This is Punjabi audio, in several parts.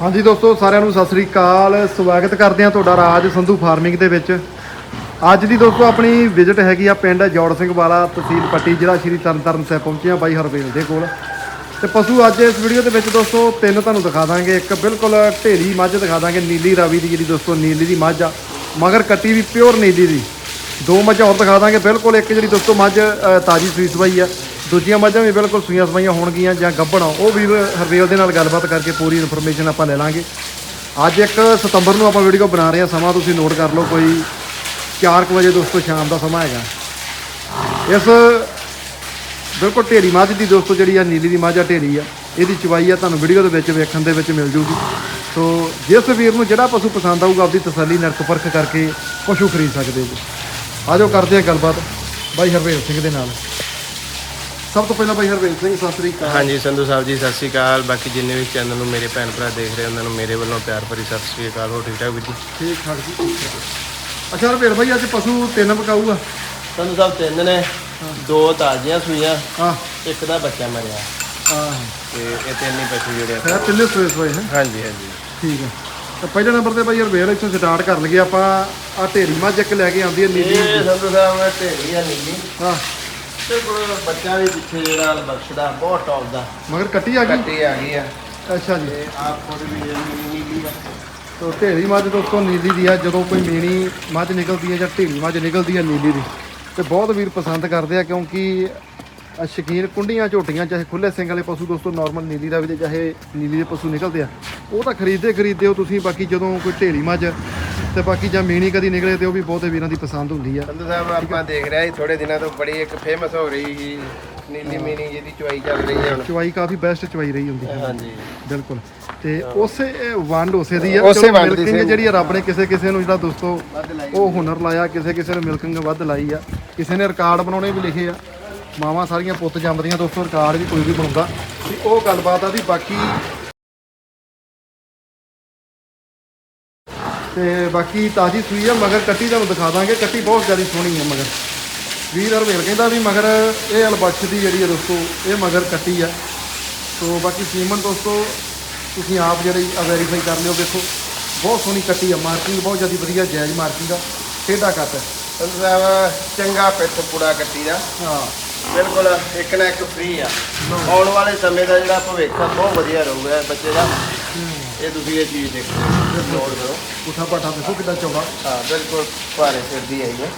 ਹਾਂਜੀ ਦੋਸਤੋ, ਸਾਰਿਆਂ ਨੂੰ ਸਤਿ ਸ੍ਰੀ ਅਕਾਲ। ਸਵਾਗਤ ਕਰਦੇ ਹਾਂ ਤੁਹਾਡਾ ਰਾਜ ਸੰਧੂ ਫਾਰਮਿੰਗ ਦੇ ਵਿੱਚ। ਅੱਜ ਦੀ ਦੋਸਤੋ, ਆਪਣੀ ਵਿਜ਼ਿਟ ਹੈਗੀ ਆ ਪਿੰਡ ਜੋੜ ਸਿੰਘ ਵਾਲਾ ਤਹਿਸੀਲ ਪੱਟੀ, ਜ਼ਿਲ੍ਹਾ ਸ਼੍ਰੀ ਤਰਨਤਾਰਨ ਸਾਹਿਬ ਪਹੁੰਚੇ ਆ ਬਾਈ ਹਰਵੇਲ ਦੇ ਕੋਲ। ਤੇ ਪਸ਼ੂ ਅੱਜ ਇਸ ਵੀਡੀਓ ਦੇ ਵਿੱਚ ਦੋਸਤੋ, ਤਿੰਨ ਤੁਹਾਨੂੰ ਦਿਖਾ ਦਾਂਗੇ। ਇੱਕ ਬਿਲਕੁਲ ਢੇਰੀ ਮੱਝ ਦਿਖਾ ਦਾਂਗੇ, ਨੀਲੀ ਰਾਵੀ ਦੀ ਜਿਹੜੀ ਦੋਸਤੋ, ਨੀਲੀ ਦੀ ਮੱਝ ਆ। ਮਗਰ ਕੱਟੀ ਵੀ ਪਿਓਰ ਨੀਲੀ ਦੀ। ਦੋ ਮੱਝਾਂ ਹੋਰ ਦਿਖਾ ਦਾਂਗੇ। ਬਿਲਕੁਲ ਇੱਕ ਜਿਹੜੀ ਦੋਸਤੋ ਮੱਝ ਤਾਜ਼ੀ ਸੂਈ ਸਵਾਈ ਆ। ਦੂਜੀਆਂ ਮੱਝਾਂ ਵੀ ਬਿਲਕੁਲ ਸੂਈਆਂ ਸਵਾਈਆਂ ਹੋਣਗੀਆਂ ਜਾਂ ਗੱਭਣ ਆ, ਉਹ ਵੀ ਹਰਵੇਲ ਦੇ ਨਾਲ ਗੱਲਬਾਤ ਕਰਕੇ ਪੂਰੀ ਇਨਫੋਰਮੇਸ਼ਨ ਆਪਾਂ ਲੈ ਲਾਂਗੇ। ਅੱਜ 1 ਸਤੰਬਰ ਨੂੰ ਆਪਾਂ ਵੀਡੀਓ ਬਣਾ ਰਹੇ ਹਾਂ, ਸਮਾਂ ਤੁਸੀਂ ਨੋਟ ਕਰ ਲਓ ਕੋਈ 4 ਵਜੇ ਦੋਸਤੋ ਸ਼ਾਮ ਦਾ ਸਮਾਂ ਹੈਗਾ। ਇਸ ਬਿਲਕੁਲ ਢੇਰੀ ਮੱਝ ਦੀ ਦੋਸਤੋ ਜਿਹੜੀ ਆ, ਨੀਲੀ ਦੀ ਮੱਝ ਆ, ਢੇਰੀ ਆ, ਇਹਦੀ ਚਵਾਈ ਆ ਤੁਹਾਨੂੰ ਵੀਡੀਓ ਦੇ ਵਿੱਚ ਵੇਖਣ ਦੇ ਵਿੱਚ ਮਿਲ ਜੂਗੀ। ਸੋ ਜਿਸ ਵੀਰ ਨੂੰ ਜਿਹੜਾ ਪਸ਼ੂ ਪਸੰਦ ਆਊਗਾ, ਆਪਦੀ ਤਸੱਲੀ, ਨਰਕ ਪਰਖ ਕਰਕੇ ਪਸ਼ੂ ਖਰੀਦ ਸਕਦੇ ਜੀ ਆਜੋ ਕਰਦੇ ਹਾਂ ਗੱਲਬਾਤ। ਬਾਈ ਹਰਵੇਲ ਸਿੰਘ ਦੇ ਨਾਲ। ਸਭ ਤੋਂ ਪਹਿਲਾਂ ਬਾਈ ਹਰਵੇਲ ਸਿੰਘ ਸਤਿ ਸ੍ਰੀ ਅਕਾਲ। ਹਾਂਜੀ ਸੰਧੂ ਸਾਹਿਬ ਜੀ ਸਤਿ ਸ਼੍ਰੀ ਅਕਾਲ। ਬਾਕੀ ਜਿੰਨੇ ਵੀ ਚੈਨਲ ਨੂੰ ਮੇਰੇ ਭੈਣ ਭਰਾ ਦੇਖ ਰਹੇ ਉਹਨਾਂ ਨੂੰ ਮੇਰੇ ਵੱਲੋਂ ਪਿਆਰ ਭਰੀ ਸਤਿ ਸ਼੍ਰੀ ਅਕਾਲ। ਹੋ ਠੀਕ ਠਾਕ ਜੀ ਠੀਕ ਠਾਕ। ਜੀ। ਅੱਛਾ ਹਰਵੇਲ ਬਾਈ ਅੱਜ ਪਸ਼ੂ ਤਿੰਨ ਪਕਾਊਗਾ? ਸੰਧੂ ਸਾਹਿਬ ਤਿੰਨ ਨੇ। ਦੋ ਤਾਜ਼ੀਆਂ ਸੂਈਆਂ ਆ ਇੱਕ ਦਾ ਬੱਚਾ ਮਰਿਆ। ਆ ਤੇ ਇਹ ਤਿੰਨ ਹੀ ਪਸ਼ੂ ਜਿਹੜੇ ਆ। ਹੈ ਤਿੰਨੇ ਸੋਏ ਸੋਏ ਹੈ। ਹਾਂਜੀ ਹਾਂਜੀ। ਠੀਕ ਹੈ। ਤਾਂ ਪਹਿਲੇ ਨੰਬਰ ਤੇ ਬਾਈ ਹਰਵੇਲ ਇੱਥੋਂ ਸਟਾਰਟ ਕਰ ਲਈਏ। ਆਪਾਂ ਆ ਢੇਰੀ ਮੱਝ ਇੱਕ ਲੈ ਕੇ ਆਉਂਦੀ ਹੈ ਨੀਲੀ ਇਹ ਸੰਧੂ ਸਾਹਿਬ ਢੇਰੀ ਆ ਨੀਲੀ। ਹਾਂ। ਤੇ ਕੋਲ ਬੱਚਾ ਵੀ ਪਿੱਛੇ ਜਿਹੜਾ ਬਖਸ਼ਦਾ ਬਹੁਤ ਟੌਪ ਦਾ। ਮਗਰ ਕੱਟੀ ਆ ਗਈ? ਕੱਟੀ ਆ ਗਈ ਆ। ਅੱਛਾ ਜੀ। ਤੇ ਆਪ ਕੋਲ ਵੀ ਜਿਹੜੀ ਨੀਲੀ ਆ। ਤੋ ਢੇਰੀ ਮੱਝ ਦੋਸਤੋ ਨੀਲੀ ਦੀ ਆ ਜਦੋਂ ਕੋਈ ਮੇਣੀ ਮੱਝ ਨਿਕਲਦੀ ਹੈ ਜਾਂ ਢੇਰੀ ਮੱਝ ਨਿਕਲਦੀ ਹੈ ਨੀਲੀ ਦੀ। ਤੇ ਬਹੁਤ ਵੀਰ ਪਸੰਦ ਕਰਦੇ ਆ ਕਿਉਂਕਿ ਸ਼ਕੀਨ ਕੁੰਡੀਆਂ ਝੋਟੀਆਂ ਚਾਹੇ ਖੁੱਲੇ ਸਿੰਘ ਵਾਲੇ ਪਸ਼ੂ ਦੋਸਤੋ ਨਾਰਮਲ ਨੀਲੀ ਦਾ ਵੀ ਤੇ ਚਾਹੇ ਨੀਲੀ ਦੇ ਪਸ਼ੂ ਨਿਕਲਦੇ ਆ। ਉਹ ਤਾਂ ਖਰੀਦਦੇ ਖਰੀਦਦੇ ਹੋ ਤੁਸੀਂ ਬਾਕੀ ਜਦੋਂ ਕੋਈ ਢੇਰੀ ਮੱਝ ਤੇ ਬਾਕੀ ਜਾਂ ਮੇਣੀ ਕਦੀ ਨਿਕਲੇ ਤੇ ਉਹ ਵੀ ਬਹੁਤੇ ਵੀਰਾਂ ਦੀ ਪਸੰਦ ਹੁੰਦੀ ਆ। ਸੰਧੂ ਸਾਹਿਬ ਆਪਾਂ ਦੇਖ ਰਿਹਾ ਸੀ ਥੋੜੇ ਦਿਨਾਂ ਤੋਂ ਬੜੀ ਇੱਕ ਫੇਮਸ ਹੋ ਰਹੀ ਸੀ ਨੀਲੀ ਮੀਨੀ ਜਿਹਦੀ ਚੁਆਈ ਚੱਲ ਰਹੀ ਹੈ ਹੁਣ। ਚਵਾਈ ਕਾਫੀ ਬੈਸਟ ਚਵਾਈ ਰਹੀ ਹੁੰਦੀ। ਹੈ ਹਾਂਜੀ। ਬਿਲਕੁਲ। ਤੇ ਉਸੇ ਇਹ ਵੰਡ ਉਸੇ ਦੀ ਆ। ਉਸੇ ਚਲੋ ਵੰਡ ਦੀ milking। ਜਿਹੜੀ ਆ ਰੱਬ ਨੇ ਕਿਸੇ ਕਿਸੇ ਨੂੰ ਜਿਹੜਾ ਦੋਸਤੋ ਉਹ ਹੁਨਰ ਲਾਇਆ ਕਿਸੇ ਕਿਸੇ ਨੇ ਮਿਲਕਿੰਗ ਵੱਧ ਲਾਈ ਆ। ਕਿਸੇ ਨੇ ਰਿਕਾਰਡ ਬਣਾਉਣੇ ਵੀ ਲਿਖੇ ਆ। ਮਾਵਾਂ ਸਾਰੀਆਂ ਪੁੱਤ ਜੰਮਦੀਆਂ ਦੋਸਤੋ ਰਿਕਾਰਡ ਵੀ ਕੋਈ ਵੀ ਬਣਾਉਂਦਾ। ਵੀ ਉਹ ਗੱਲਬਾਤ ਆ ਵੀ ਬਾਕੀ ਤੇ ਬਾਕੀ ਤਾਜੀ ਸੂਈ ਆ ਮਗਰ ਕੱਟੀ ਤੁਹਾਨੂੰ ਦਿਖਾ ਦਾਂਗੇ। ਕੱਟੀ ਬਹੁਤ ਜ਼ਿਆਦਾ ਸੋਹਣੀ ਆ ਮਗਰ। ਵੀਰ ਹਰਵੇਲ ਕਹਿੰਦਾ ਵੀ ਮਗਰ ਇਹ ਅਲਬਖਸ਼ ਦੀ ਜਿਹੜੀ ਆ ਦੋਸਤੋ ਇਹ ਮਗਰ ਕੱਟੀ ਆ। ਸੋ ਬਾਕੀ ਸੀਮਨ ਦੋਸਤੋ ਤੁਸੀਂ ਆਪ ਜਿਹੜੀ ਵੈਰੀਫਾਈ ਕਰ ਲਿਓ ਦੇਖੋ ਬਹੁਤ ਸੋਹਣੀ ਕੱਟੀ ਆ ਮਾਰਕਿੰਗ ਬਹੁਤ ਜ਼ਿਆਦਾ ਵਧੀਆ ਜਾਇਜ਼ ਮਾਰਕਿੰਗ ਆ। ਟੇਢਾ ਕੱਟ ਚੰਗਾ ਪਿੱਠ ਪੁੜਾ ਕੱਟੀ ਦਾ। ਹਾਂ। ਬਿਲਕੁਲ ਇੱਕ ਨਾ ਇੱਕ ਫ੍ਰੀ ਆ। ਆਉਣ ਵਾਲੇ ਸਮੇਂ ਦਾ ਜਿਹੜਾ ਭਵਿੱਖ ਆ ਬਹੁਤ ਵਧੀਆ ਰਹੂਗਾ ਬੱਚੇ ਦਾ। ਇਹ ਤੁਸੀਂ ਇਹ ਚੀਜ਼ ਦੇਖੋ ਨੋਟ ਕਰੋ। ਉਠਾ ਪਾਟਾ ਦੇਖੋ ਕਿੱਦਾਂ ਚੌੜਾ। ਹਾਂ ਬਿਲਕੁਲ ਭਾਰੇ ਸਿਰ ਦੀ ਆਈ ਹੈ।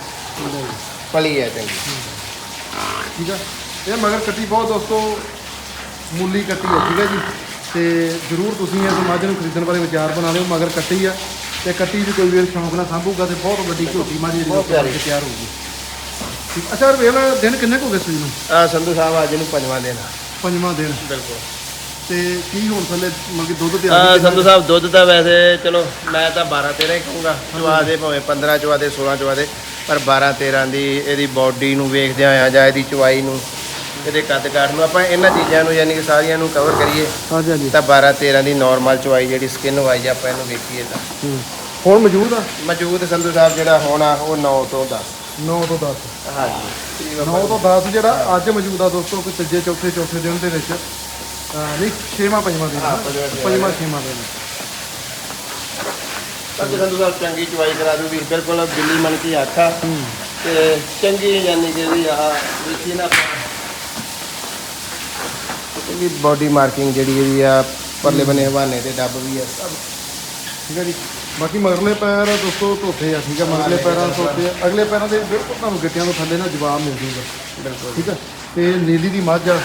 ਪਲੀ ਹੈ ਚੰਗੀ। ਠੀਕ ਆ। ਇਹ ਮਗਰ ਕੱਟੀ ਬਹੁਤ ਦੋਸਤੋ ਮੁੱਲੀ ਕੱਟੀ ਹੈ ਠੀਕ ਹੈ ਜੀ। ਤੇ ਜਰੂਰ ਤੁਸੀਂ ਇਸ ਮੱਝ ਨੂੰ ਖਰੀਦਣ ਬਾਰੇ ਵਿਚਾਰ ਬਣਾ ਲਿਓ ਮਗਰ ਕੱਟੀ ਆ। ਤੇ ਕੱਟੀ ਵੀ ਕੋਈ ਵੀਰ ਸ਼ੌਂਕ ਨਾਲ ਸਾਂਭੂਗਾ ਤੇ ਬਹੁਤ ਵੱਡੀ ਝੋਟੀ ਮੱਝ ਜਿਹੜੀ। ਕੇ ਤਿਆਰ ਹੋਊਗੀ। ਅੱਛਾ ਵੇਲ ਦਿਨ ਕਿੰਨੇ ਕੁ ਹੋ ਗਏ ਸੂਈ ਨੂੰ? ਆ ਸੰਧੂ ਸਾਹਿਬ ਅੱਜ ਨੂੰ ਪੰਜਵਾਂ ਦਿਨ ਆ। ਪੰਜਵਾਂ ਦਿਨ। ਬਿਲਕੁਲ। ਤੇ ਕੀ ਹੁਣ ਥੱਲੇ ਮਤਲਬ ਕਿ ਦੁੱਧ ਤੇ ਆ ਸੰਧੂ ਸਾਹਿਬ ਦੁੱਧ ਤਾਂ ਵੈਸੇ ਚਲੋ ਮੈਂ ਤਾਂ 12 13 ਹੀ ਕਹੂੰਗਾ। ਚਵਾ ਦੇ ਭਾਵੇਂ 15 ਚਵਾ ਦੇ 16 ਚਵਾ ਦੇ ਪਰ 12 13 ਦੀ ਇਹਦੀ ਬਾਡੀ ਨੂੰ ਵੇਖਦੇ ਆ ਜਾਂ ਇਹਦੀ ਚਵਾਈ ਨੂੰ ਇਹਦੇ ਕੱਦ ਕਾਠ ਨੂੰ ਆਪਾਂ ਇਹਨਾਂ ਚੀਜ਼ਾਂ ਨੂੰ ਯਾਨੀ ਕਿ ਸਾਰੀਆਂ ਨੂੰ ਕਵਰ ਕਰੀਏ ਹਾਂਜੀ ਹਾਂਜੀ। ਤਾਂ 12 13 ਦੀ ਨਾਰਮਲ ਚਵਾਈ ਜਿਹੜੀ ਸਕਿਨ ਵਾਈਜ਼ ਆਪਾਂ ਇਹਨੂੰ ਵੇਖੀਏ ਤਾਂ। ਹੂੰ। ਹੁਣ ਮੌਜੂਦ ਆ? ਮੌਜੂਦ ਸੰਧੂ ਸਾਹਿਬ ਜਿਹੜਾ ਹੋਣਾ ਉਹ 9 ਤੋਂ 10 9 ਤੋਂ 10 ਹਾਂਜੀ। 9 ਤੋਂ 10 ਜਿਹੜਾ ਅੱਜ ਮੌਜੂਦ ਆ ਦੋਸਤੋ ਕੋਈ ਤੀਜੇ ਚੌਥੇ ਚੌਥੇ ਦਿਨ ਦੇ ਵਿੱਚ। ਅਹ ਨਹੀਂ ਛੇਵਾਂ ਪੰਜਵਾਂ ਦਿਨ ਹਾਂ, ਆ। ਪੰਜਵਾਂ ਦਿਨ। ਪੰਜਵਾਂ ਛੇਵਾਂ ਦਿਨ ਤਾਂ ਸੰਧੂ ਸਾਹਿਬ ਚੰਗੀ ਚਵਾਈ ਕਰਾ ਦੂਗੀ ਬਿਲਕੁਲ ਬਿੱਲੀ ਮਨ ਕੀ ਆਖਾ ਤੇ ਚੰਗੀ ਯਾਨੀ ਕਿ ਵੀ ਆਹ ਵੇਖੀ ਨਾ ਚੰਗੀ ਬਾਡੀ ਮਾਰਕਿੰਗ ਜਿਹੜੀ ਇਹਦੀ ਆ ਪਰਲੇ ਬਨੇ ਹਵਾਨੇ ਤੇ ਡੱਬ ਵੀ ਆ। ਸਭ। ਠੀਕ ਹੈ ਜੀ। ਬਾਕੀ ਮਗਰਲੇ ਪੈਰ ਦੋਸਤੋ ਧੋਤੇ ਆ ਠੀਕ ਹੈ ਮਗਰਲੇ ਪੈਰਾਂ ਧੋਤੇ ਆ। ਅਗਲੇ ਪੈਰਾਂ ਦੇ ਬਿਲਕੁਲ ਤੁਹਾਨੂੰ ਗਿੱਟਿਆਂ ਤੋਂ ਥੱਲੇ ਨਾ ਜਵਾਬ ਮਿਲ ਜੂਗਾ। ਬਿਲਕੁਲ। ਠੀਕ ਹੈ ਤੇ ਨੀਲੀ ਦੀ ਮੱਝ ਆ।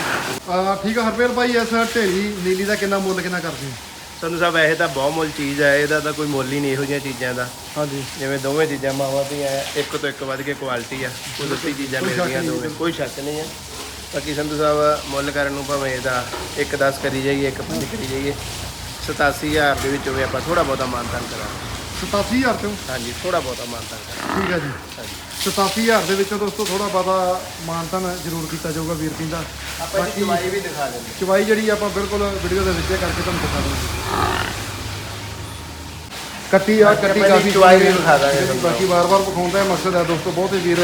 ਅਹ ਠੀਕ ਆ ਹਰਪੇਰ ਭਾਈ ਇਸ ਢੇਰੀ ਨੀਲੀ ਦਾ ਕਿੰਨਾ ਮੁੱਲ ਕਿੰਨਾ ਕਰਦੇ ਹੋ? ਸੰਧੂ ਸਾਹਿਬ ਇਹ ਤਾਂ ਬਹੁਤ ਮੁੱਲ ਚੀਜ਼ ਹੈ ਇਹਦਾ ਤਾਂ ਕੋਈ ਮੁੱਲ ਹੀ ਨਹੀਂ ਇਹੋ ਜਿਹੀਆਂ ਚੀਜ਼ਾਂ ਦਾ। ਹਾਂਜੀ। ਜਿਵੇਂ ਦੋਵੇਂ ਚੀਜ਼ਾਂ ਮਾਵਾਂ ਦੀਆਂ ਹੈ, ਇੱਕ ਤੋਂ ਇੱਕ ਵੱਧ ਕੇ ਕੁਆਲਿਟੀ ਆ ਕੁਦਰਤੀ ਚੀਜ਼ਾਂ ਕੋਈ ਸ਼ੱਕ ਮਿਲਦੀਆਂ ਨਹੀਂ, ਦੋਵੇਂ। ਕੋਈ ਸ਼ੱਕ ਨਹੀਂ ਹੈ ਬਾਕੀ ਸੰਧੂ ਸਾਹਿਬ ਮੁੱਲ ਕਰਨ ਨੂੰ ਭਾਵੇਂ ਇਹਦਾ 1 10 ਕਰੀ ਜਾਈਏ 1 5 ਕਰੀ ਜਾਈਏ 87000 ਦੇ ਵਿੱਚ ਵੀ ਆਪਾਂ ਥੋੜਾ ਬਹੁਤਾ ਮਾਨਤਾਨ ਕਰਾਂਗੇ। 87000 ਤੋਂ ਹਾਂਜੀ ਥੋੜਾ ਬਹੁਤਾ ਮਾਨਤਾਨ ਕਰਾਂਗੇ ਠੀਕ ਹੈ ਜੀ। ਹਾਂਜੀ। 87000 ਦੇ ਵਿੱਚੋਂ ਦੋਸਤੋ ਥੋੜਾ ਬਹੁਤਾ ਮਾਨਤਨ ਜ਼ਰੂਰ ਕੀਤਾ ਜਾਊਗਾ ਵੀਰ ਕਹਿੰਦਾ ਆਪਾਂ ਇਹਦੀ ਚਵਾਈ ਵੀ ਦਿਖਾ ਦਿੰਦੇ ਚਵਾਈ ਜਿਹੜੀ ਆਪਾਂ ਬਿਲਕੁਲ ਵੀਡੀਓ ਦੇ ਵਿੱਚ ਹੀ ਕਰਕੇ ਤੁਹਾਨੂੰ ਦਿਖਾ ਦਾਂਗੇ ਕੱਟੀ ਆ ਕੱਟੀ ਕਾਫੀ ਚਵਾਈ ਵੀ। ਦਿਖਾ ਦਾਂਗੇ ਬਾਕੀ ਵਾਰ-ਵਾਰ ਵਿਖਾਉਣ ਦਾ ਇਹ ਮਕਸਦ ਹੈ ਦੋਸਤੋ ਬਹੁਤੇ ਵੀਰ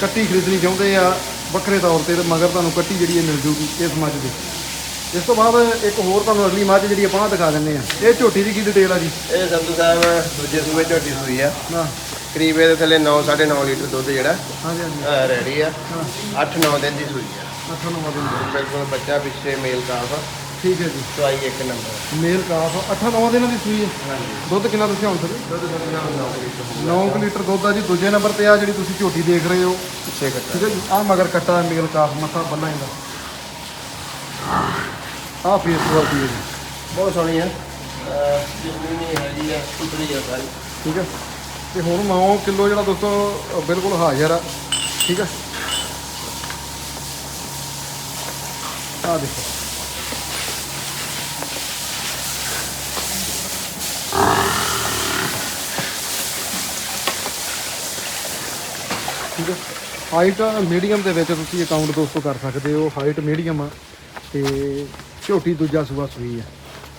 ਕੱਟੀ ਖਰੀਦਣੀ ਚਾਹੁੰਦੇ ਆ। ਵੱਖਰੇ ਤੌਰ ਤੇ ਤੇ ਮਗਰ ਤੁਹਾਨੂੰ ਕੱਟੀ ਜਿਹੜੀ ਇਹ ਮਿਲ ਜੂਗੀ ਇਸ ਮੱਝ ਦੀ। ਇਸ ਤੋਂ ਬਾਅਦ ਇੱਕ ਹੋਰ ਤੁਹਾਨੂੰ ਅਗਲੀ ਮੱਝ ਜਿਹੜੀ ਆਪਾਂ ਦਿਖਾ ਦਿੰਨੇ ਆ ਇਹ ਝੋਟੀ ਦੀ ਕੀ ਡਿਟੇਲ ਆ ਜੀ? ਇਹ ਸੰਧੂ ਸਾਹਿਬ ਦੂਜੇ ਸੂਬੇ ਝੋਟੀ ਸੂਈ ਆ। ਹਾਂ। ਕਰੀਬ ਇਹਦੇ ਥੱਲੇ 9 9.5 ਲੀਟਰ ਦੁੱਧ ਜਿਹੜਾ ਹਾਂਜੀ ਹਾਂਜੀ। ਰੈਡੀ ਆ। ਹਾਂ। 8-9 ਦਿਨ ਦੀ ਸੂਈ ਆ। ਅੱਠੋਂ ਨੌਂ ਦਿਨ ਦੀ। ਬਿਲਕੁਲ ਬੱਚਾ ਪਿੱਛੇ ਮੇਲ ਕਾਫ ਆ। ਠੀਕ ਹੈ ਜੀ। ਚਵਾਈ ਇੱਕ ਨੰਬਰ ਮੇਲ ਕਾਫ 8-9 ਦਿਨਾਂ ਦੀ ਸੂਈ ਹੈ ਹਾਂਜੀ। ਦੁੱਧ ਕਿੰਨਾ ਦੱਸਿਆ ਹੁਣ ਤੱਕ ਦੁੱਧ ਸੰਧੂ ਸਾਹਿਬ 9 ਲੀਟਰ 9 ਲੀਟਰ ਦੁੱਧ ਆ ਜੀ। ਦੂਜੇ ਨੰਬਰ ਤੇ ਆ ਜਿਹੜੀ ਤੁਸੀਂ ਝੋਟੀ ਦੇਖ ਰਹੇ ਹੋ। ਪਿੱਛੇ ਕੱਟਾ। ਠੀਕ ਹੈ ਜੀ। ਆ ਮਗਰ ਕੱਟਾ ਮੇਲ ਕਾਫ ਮੱਥਾ ਬੰਨਾ ਇਹਦਾ ਆ ਫੇਸ ਵਰਦੀ ਹੈ ਜੀ? ਬਹੁਤ ਸੋਹਣੀ ਆ ਜਿੰਨੀ ਨਹੀਂ ਹੈਗੀ ਆ ਉਤਰੀ ਆ ਸਾਰੀ। ਠੀਕ ਹੈ। ਤੇ ਹੁਣ 9 ਕਿਲੋ ਜਿਹੜਾ ਦੋਸਤੋ ਬਿਲਕੁਲ ਹਾਜ਼ਰ ਆ। ਠੀਕ ਹੈ। ਆ ਦੇਖੋ। ਠੀਕ ਹੈ। ਹਾਈਟ ਮੀਡੀਅਮ ਦੇ ਵਿੱਚ ਤੁਸੀਂ ਅਕਾਊਂਟ ਦੋਸਤੋ ਕਰ ਸਕਦੇ ਹੋ। ਹਾਈਟ ਮੀਡੀਅਮ ਆ। ਤੇ ਝੋਟੀ ਦੂਜਾ ਸੂਆ ਸੂਈ ਆ।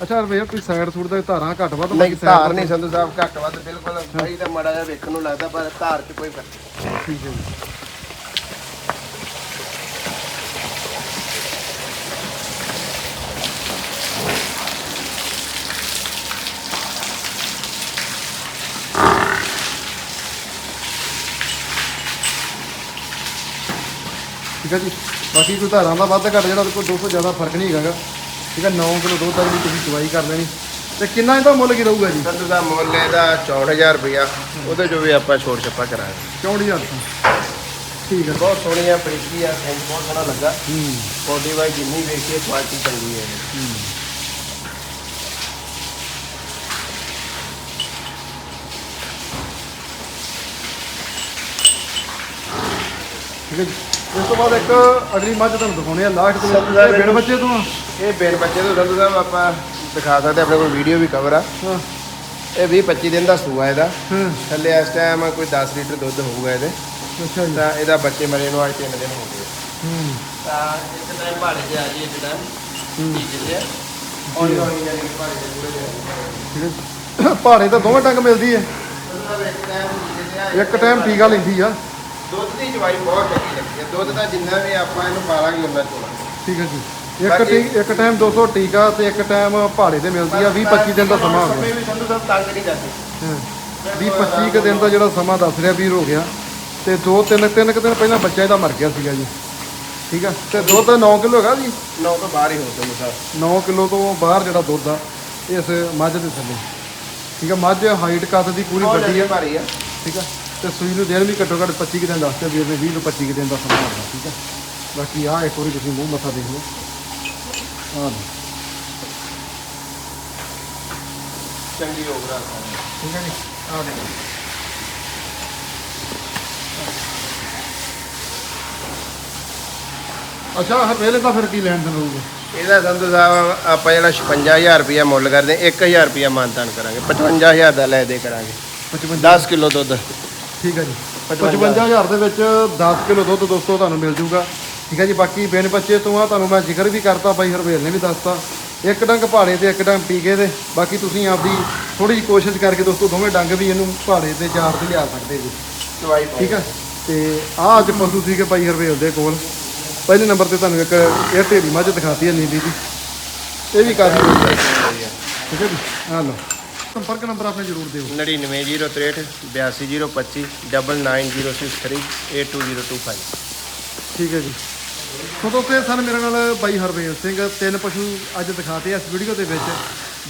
ਅੱਛਾ ਰਵੇ ਕੋਈ ਸਾਈਡ ਸੂਟ ਦਾ ਧਾਰਾਂ ਘੱਟ ਵੱਧ ਨਹੀਂ ਧਾਰ ਨਹੀਂ ਸੰਧੂ ਸਾਹਿਬ ਘੱਟ ਵੱਧ ਬਿਲਕੁਲ ਸਹੀ ਤਾਂ ਮੜਾ ਜਿਹਾ ਵੇਖਣ ਨੂੰ ਲੱਗਦਾ ਪਰ ਧਾਰ 'ਚ ਕੋਈ ਫ਼ਰਕ ਠੀਕ ਹੈ ਜੀ। ਠੀਕ ਹੈ ਜੀ। ਬਾਕੀ ਕੋਈ ਧਾਰਾਂ ਦਾ ਵੱਧ ਘੱਟ ਜਿਹੜਾ ਕੋਈ 200 ਜ਼ਿਆਦਾ ਫ਼ਰਕ ਨਹੀਂ ਹੈਗਾ। ਠੀਕ ਹੈ 9 ਕਿਲੋ ਦੁੱਧ ਦਾ ਜਿਹੜੀ ਤੁਸੀਂ ਚਵਾਈ ਕਰ ਲੈਣੀ। ਤੇ ਕਿੰਨਾ ਇਹਦਾ ਮੁੱਲ ਕੀ ਰਹੂਗਾ ਜੀ? ਸੰਧੂ ਦਾ ਮੁੱਲ ਇਹਦਾ 64000 ਰੁਪਇਆ। ਉਹਦੇ ਜੋ ਵੀ ਆਪਾਂ ਛੋੜ ਛੱਪਾ ਕਰਾਂਗੇ। 64000 ਠੀਕ ਹੈ। ਬਹੁਤ ਸੋਹਣੀ ਆ ਬਰੀਕੀ ਆ ਸੈਂਸ ਬਹੁਤ ਸੋਹਣਾ ਲੱਗਾ। ਹੂੰ। ਬੋਡੀ ਵਾਈ ਜਿੰਨੀ ਵੇਖੀਏ ਕੁਆਲਿਟੀ ਚੰਗੀ ਹੈ। ਇਹਦੀ। ਠੀਕ ਹੈ ਇਸ ਤੋਂ ਬਾਅਦ ਇੱਕ ਅਗਲੀ ਮੱਝ ਤੁਹਾਨੂੰ ਦਿਖਾਉਣੇ ਆ ਲਾਸਟ ਦੇ ਦਾ ਵਿੱਚ ਬਿਨ ਬੱਚੇ ਤੋਂ ਆ? ਇਹ ਬੇਨ ਬੱਚੇ ਤੋਂ ਸੰਧੂ ਸਾਹਿਬ ਆਪਾਂ ਦਿਖਾ ਸਕਦੇ ਆਪਣੇ ਕੋਲ ਵੀਡੀਓ ਵੀ ਕਵਰ ਆ। ਹਾਂ। ਇਹ 20 25 ਦਿਨ ਦਾ ਸੂਆ ਇਹਦਾ। ਹਾਂ। ਥੱਲੇ ਇਸ ਟਾਈਮ ਕੋਈ 10 ਲੀਟਰ ਦੁੱਧ ਹੋਊਗਾ ਇਹਦੇ। ਅੱਛਾ ਜੀ। ਤਾਂ ਇਹਦਾ ਬੱਚੇ ਮਰੇ ਨੂੰ ਅੱਜ 3 ਦਿਨ ਹੋ ਗਏ। ਹੂੰ। ਤਾਂ ਇੱਕ ਟਾਈਮ ਭਾੜੇ ਤੇ ਆ ਜੀ ਇੱਕ ਟਾਈਮ ਹੂੰ। ਠੀਕ ਹੈ ਹੌਲੀ ਹੌਲੀ ਜਾਨੀ ਕਿ ਭਾੜੇ ਦੇ ਪੂਰੇ ਦੇ। ਠੀਕ ਹੈ ਭਾੜੇ ਤਾਂ ਦੋਵੇਂ ਟੰਗ ਮਿਲਦੀ ਹੈ ਇੱਕ ਟਾਈਮ ਟੀਕਾ ਲੈਂਦੀ ਆ। ਦੁੱਧ ਦੀ ਚਵਾਈ ਬਹੁਤ ਚੰਗੀ ਲੱਗੀ ਹੈ ਦੁੱਧ ਦਾ ਜਿੰਨਾ ਵੀ ਆਪਾਂ ਇਹਨੂੰ ਪਾਲਾਂਗੇ ਉਹਨਾਂ ਚੋਣਾ ਠੀਕ ਹੈ ਜੀ। ਇੱਕ ਬਾਕੀ- ਟੀ ਇੱਕ ਟਾਈਮ 200 ਟੀਕਾ ਤੇ ਇੱਕ ਟਾਈਮ ਭਾੜੇ ਤੇ ਮਿਲਦੀ ਆ 20 25 ਦਿਨ ਦਾ ਸਮਾਂ ਹੋ ਗਿਆ। ਸਮੇਂ ਵੀ ਸੰਧੂ ਸਾਹਿਬ ਤੰਗ ਨਹੀਂ ਕਰਦੇ ਹਾਂ। 20 25 ਕੁ ਦਿਨ ਦਾ ਜਿਹੜਾ ਸਮਾਂ ਦੱਸ ਰਿਹਾ ਵੀਰ ਹੋ ਗਿਆ ਤੇ ਦੋ ਤਿੰਨ ਤਿੰਨ ਕੁ ਦਿਨ ਪਹਿਲਾਂ ਬੱਚਾ ਇਹਦਾ ਮਰ ਗਿਆ ਸੀਗਾ ਜੀ। ਠੀਕ ਆ? ਤੇ ਦੁੱਧ 9 ਕਿਲੋ ਹੈਗਾ ਜੀ? ਨੌ ਤੋਂ ਬਾਹਰ ਹੀ ਹੋ ਸੰਧੂ ਸਾਹਿਬ 9 ਕਿਲੋ ਤੋਂ ਬਾਹਰ ਜਿਹੜਾ ਦੁੱਧ ਆ ਇਸ ਮੱਝ ਦੇ ਥੱਲੇ। ਠੀਕ ਆ? ਮੱਝ ਹਾਈਟ ਕੱਦ ਦੀ ਪੂਰੀ ਵੱਡੀ ਆ। ਭਾਰੀ ਆ। ਠੀਕ ਆ? ਤੇ ਸੂਈ ਨੂੰ ਦਿਨ ਵੀ ਘੱਟੋ ਘੱਟ 25 ਕੁ ਦਿਨ ਦੱਸਦੇ ਵੀਰ ਨੇ 20 ਤੋਂ 25 ਕੁ ਦਿਨ ਦਾ ਸਮਾਂ ਹੁੰਦਾ ਠੀਕ ਆ ਬਾਕੀ ਆਹ ਇੱਕ ਵਾਰੀ ਤੁਸੀਂ ਮੂੰਹ ਮੱਥਾ ਦੇਖ ਲਓ। ਆਹ ਲਓ, ਚੰਗੀ ਹੋ ਠੀਕ ਜੀ? ਦੇਖੋ ਅੱਛਾ ਹਰ ਵੇਲੇ ਤਾਂ ਫਿਰ ਕੀ ਲੈਣ ਦੇਣ ਹੋਊਗਾ? ਇਹਦਾ ਸੰਧੂ ਸਾਹਿਬ ਆਪਾਂ ਜਿਹੜਾ 56000 ਰੁਪਇਆ ਮੁੱਲ ਕਰਦੇ 1000 ਰੁਪਇਆ ਮਾਨਤਾਨ ਕਰਾਂਗੇ 55000 ਦਾ ਲੈ ਦੇ ਕਰਾਂਗੇ। 55 10 ਕਿਲੋ ਦੁੱਧ। ਠੀਕ ਹੈ ਜੀ। 55 55000 ਦੇ ਵਿੱਚ 10 ਕਿਲੋ ਦੁੱਧ ਦੋਸਤੋ ਤੁਹਾਨੂੰ ਮਿਲ ਜੂਗਾ। ਠੀਕ ਹੈ ਜੀ ਬਾਕੀ ਬਿਨ ਬੱਚੇ ਤੋਂ ਆ ਤੁਹਾਨੂੰ ਮੈਂ ਜ਼ਿਕਰ ਵੀ ਕਰਤਾ ਬਾਈ ਹਰਵੇਲ ਨੇ ਵੀ ਦੱਸਤਾ। ਇੱਕ ਡੰਗ ਪਹਾੜੇ ਤੇ ਇੱਕ ਡੰਗ ਟੀਕੇ ਦੇ। ਬਾਕੀ ਤੁਸੀਂ ਆਪਦੀ ਥੋੜੀ ਜਿਹੀ ਕੋਸ਼ਿਸ਼ ਕਰਕੇ ਦੋਸਤੋ ਦੋਵੇਂ ਡੰਗ ਵੀ ਇਹਨੂੰ ਪਹਾੜੇ ਤੇ ਚਾਰ ਤੇ ਲਿਆ ਸਕਦੇ ਜੀ। ਠੀਕ ਹੈ ਤੇ ਆ ਅੱਜ ਪਸ਼ੂ ਸੀਗੇ ਭਾਈ ਹਰਵੇਲ ਦੇ ਕੋਲ। ਪਹਿਲੇ ਨੰਬਰ ਤੇ ਤੁਹਾਨੂੰ ਇੱਕ ਇਹ ਢੇਰੀ ਮੱਝ ਦਿਖਾਤੀ ਹੈ ਨੀਲੀ ਦੀ ਇਹ ਵੀ ਕਾਫੀ। ਠੀਕ ਹੈ ਜੀ ਆ ਲਓ। ਸੰਪਰਕ ਨੰਬਰ ਆਪਣੇ ਜ਼ਰੂਰ ਦਿਓ। 99063 82025 99063 82025 ਠੀਕ ਹੈ ਜੀ। ਸੋ ਦੋਸਤੋ ਇਹ ਸਨ ਮੇਰੇ ਨਾਲ ਬਾਈ ਹਰਵੇਲ ਸਿੰਘ ਤਿੰਨ ਪਸ਼ੂ ਅੱਜ ਦਿਖਾਤੇ ਇਸ ਵੀਡੀਓ ਦੇ ਵਿੱਚ।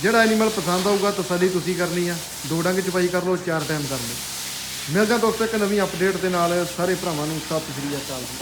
ਜਿਹੜਾ ਐਨੀਮਲ ਪਸੰਦ ਆਊਗਾ ਤਸੱਲੀ ਤੁਸੀਂ ਕਰਨੀ ਆ। ਦੋ ਡੰਗ ਚਪਾਈ ਕਰ ਲਓ ਚਾਰ ਟਾਈਮ ਕਰ ਲਓ। ਮਿਲਦੇ ਦੋਸਤੋ ਇੱਕ ਨਵੀਂ ਅਪਡੇਟ ਦੇ ਨਾਲ। ਸਾਰੇ ਭਰਾਵਾਂ ਨੂੰ ਸਤਿ ਸ੍ਰੀ ਅਕਾਲ ਜੀ।